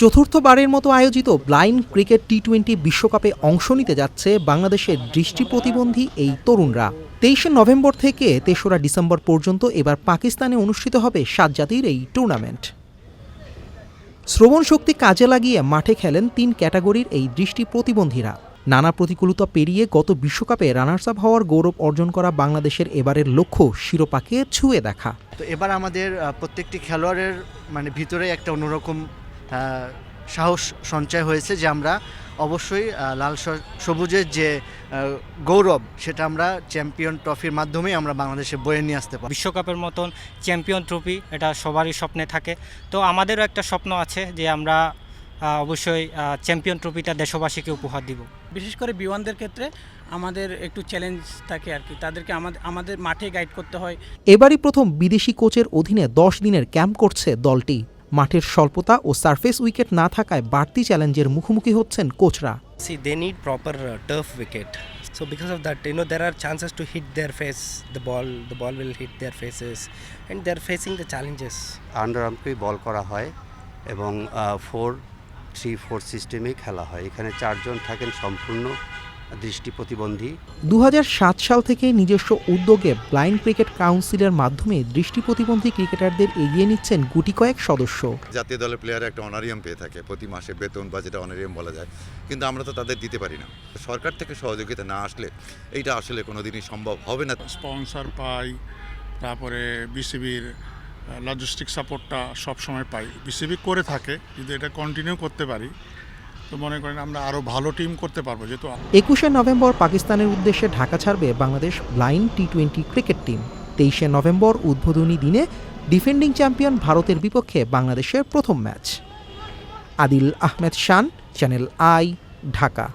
চতুর্থবারের মতো আয়োজিত blind cricket T twenty বিশ্বকাপে অংশ নিতে যাচ্ছে বাংলাদেশের দৃষ্টি প্রতিবন্ধী এই তরুণরা। তেইশে নভেম্বর থেকে তেসরা ডিসেম্বর পর্যন্ত এবার পাকিস্তানে অনুষ্ঠিত হবে সাত জাতির এই টুর্নামেন্ট। শ্রবণ শক্তি কাজে লাগিয়ে মাঠে খেলেন তিন ক্যাটাগরির এই দৃষ্টি প্রতিবন্ধীরা। নানা প্রতিকূলতা পেরিয়ে গত বিশ্বকাপে রানার্স আপ হওয়ার গৌরব অর্জন করা বাংলাদেশের এবারের লক্ষ্য শিরোপাকে ছুঁয়ে দেখা। তো এবার আমাদের প্রত্যেকটি খেলোয়াড়ের মানে ভিতরে একটা অন্যরকম সাহস সঞ্চয় হয়েছে যে আমরা অবশ্যই লাল সবুজের যে গৌরব সেটা আমরা চ্যাম্পিয়ন ট্রফির মাধ্যমেই আমরা বাংলাদেশে বয়ে নিয়ে আসতে পারি বিশ্বকাপের মতন চ্যাম্পিয়ন ট্রফি এটা সবারই স্বপ্নে থাকে। তো আমাদেরও একটা স্বপ্ন আছে যে আমরা অবশ্যই চ্যাম্পিয়ন ট্রফিটা দেশবাসীকে উপহার দিব। বিশেষ করে বিওয়ানদের ক্ষেত্রে আমাদের একটু চ্যালেঞ্জ থাকে আর কি। তাদেরকে আমাদের আমাদের মাঠে গাইড করতে হয়। এবারই প্রথম বিদেশি কোচের অধীনে দশ দিনের ক্যাম্প করছে দলটি। মাঠের স্বল্পতা ও সারফেস উইকেট না থাকায় বাড়তি চ্যালেঞ্জের মুখোমুখি হচ্ছেন কোচরা। See they need proper turf wicket so because of that you know chances to hit their face the ball the ball will hit their faces and they facing the challenges under ball করা হয় এবং four three four সিস্টেমেই খেলা হয়। এখানে চারজন থাকেন সম্পূর্ণ। দৃষ্টি প্রতিবন্ধী। দু হাজার সাত সাল থেকে নিজস্ব উদ্যোগে ব্লাইন্ড ক্রিকেট কাউন্সিলের মাধ্যমে দৃষ্টি প্রতিবন্ধী ক্রিকেটারদের এগিয়ে নিচ্ছেন গুটি কয়েক সদস্য। জাতীয় দলের প্লেয়ার একটা অনারিয়াম পেয়ে থাকে প্রতি মাসে বেতন বা যেটা অনারিয়াম বলা যায় কিন্তু আমরা তো তাদের দিতে পারি না। সরকার থেকে সহযোগিতা না আসলে এইটা আসলে কোনো দিনই সম্ভব হবে না। স্পন্সর পাই তারপরে বিসিবির লজিস্টিক সাপোর্টটা সবসময় পাই। বিসিবি করে থাকে যদি এটা কন্টিনিউ করতে পারি। তো মনে করেন আমরা আরও ভালো টিম করতে পারব, যেহেতু একুশে নভেম্বর পাকিস্তানের উদ্দেশ্যে ঢাকা ছাড়বে Bangladesh blind T twenty cricket team তেইশে নভেম্বর উদ্বোধনী দিনে ডিফেন্ডিং চ্যাম্পিয়ন ভারতের বিপক্ষে বাংলাদেশের প্রথম match Adil Ahmed Shan channel I Dhaka.